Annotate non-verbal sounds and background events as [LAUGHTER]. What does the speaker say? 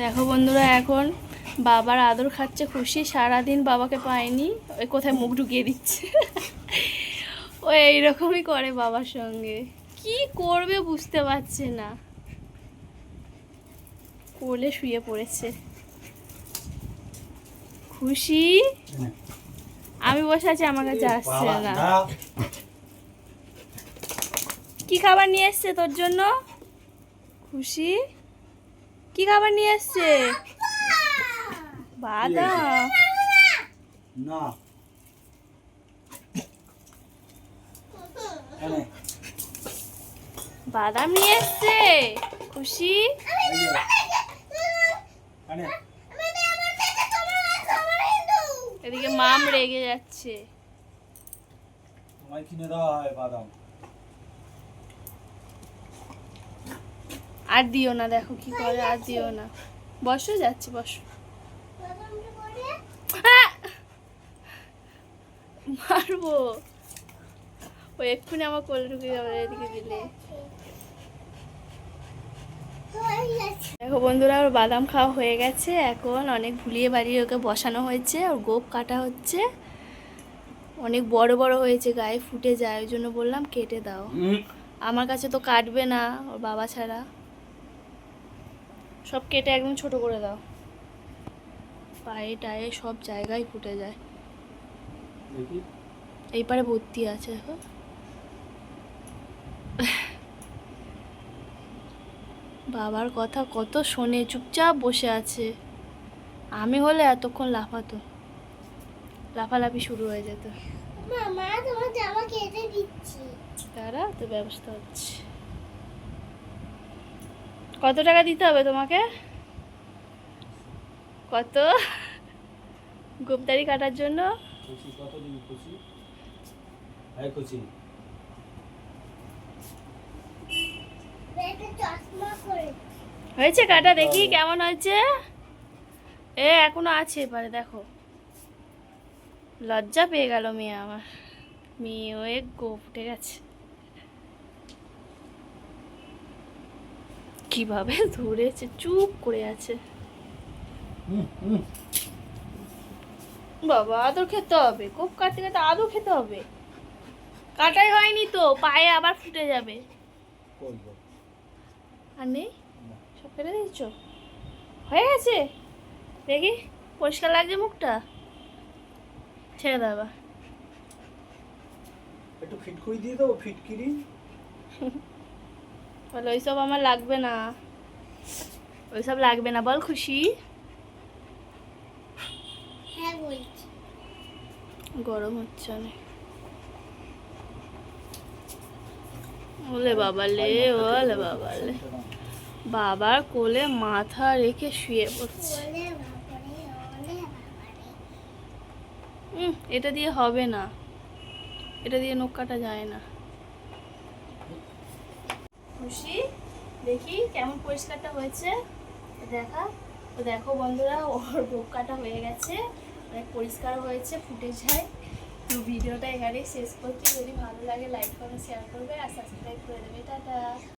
দেখো বন্ধুরা এখন বাবার আদর খাচ্ছে খুশি। সারাদিন বাবাকে পায়নি ওই কোথায় মুখ ঢুকিয়ে দিচ্ছে। ও এইরকমই করে বাবার সঙ্গে। কি করবে বুঝতে পারছে না। কোলে শুয়ে পড়েছে। খুশি? আমি বসে আছি আমার কাছে আসছে না। কি খাবার নিয়ে এসছে তোর জন্য? খুশি? কি খাবার নিয়ে এসছে বাদাম। না। বাদাম নিয়ে এসছে খুশি? এদিকে মাম রেগে যাচ্ছে। তোমায় কিনে দেওয়া হয় বাদাম। আর দিও না দেখো কি করে আর দিও না। বসো যাচ্ছি বসো। মারবো। ও এক্ষুনি আমার কোলে ঢুকে যাবে এদিকে দিলে দেখো বন্ধুরা ওর বাদাম খাওয়া হয়ে গেছে। এখন অনেক ভুলিয়ে বাড়িয়ে ওকে বসানো হয়েছে। ওর গোপ কাটা হচ্ছে। অনেক বড় বড় হয়েছে গায়ে ফুটে যায়। ওই জন্য বললাম কেটে দাও। আমার কাছে তো কাটবে না ওর বাবা ছাড়া। সব কেটে একদম ছোট করে দাও। পায়ে টায়ে সব জায়গায় ফুটে যায়। এই পারে ভর্তি আছে দেখো বাবার কথা কত শোনে চুপচাপ বসে আছে। আমি হলে এতক্ষণ লাফাতো। লাফালাফি শুরু হয়ে যেত। মামা তোমার জামা কেটে দিচ্ছি। তারা তো ব্যবস্থা হচ্ছে। কত টাকা দিতে হবে তোমাকে? কত? গোপদারি কাটার জন্য? হয়েছে কাটা? দেখি কেমন হয়েছে। এ এখনও আছে এবারে দেখো। লজ্জা পেয়ে গেল মেয়ে আমার। মেয়ে ও গোপ ফুটে গেছে। কীভাবে [LAUGHS] ধরেছে চুপ করে আছে। বাবা আদর খেতে হবে। কোপ কাটতে কাটতে আদর খেতে হবে। কাটাই হয়নি তো পায়ে আবার ফুটে যাবে। আর নেই? সব ফেলে দিচ্ছ হয়ে গেছে? দেখি পরিষ্কার লাগছে মুখটা? ছেড়ে দেবা একটু ফিটকুরি দিয়ে দেবো ফিটকিরি? [LAUGHS] বলে ওইসব আমার লাগবে না। ওইসব লাগবে না বল খুশি। হ্যাঁ গরম হচ্ছে অনেক। ওলে বাবালে ওলে বাবালে। বাবার কোলে মাথা রেখে শুয়ে পড়ছে। এটা দিয়ে হবে না। এটা দিয়ে নখ কাটা যায় না। খুশি। দেখি কেমন পরিষ্কারটা হয়েছে। দেখা। তো দেখো বন্ধুরা, ওর বোকাটা কাটা হয়ে গেছে। অনেক পরিষ্কার হয়েছে, ফুটে যায়। তো ভিডিওটা এখানেই শেষ করছি। যদি ভালো লাগে লাইক করবে শেয়ার করবে, আর সাবস্ক্রাইব করে দেবে। টাটা।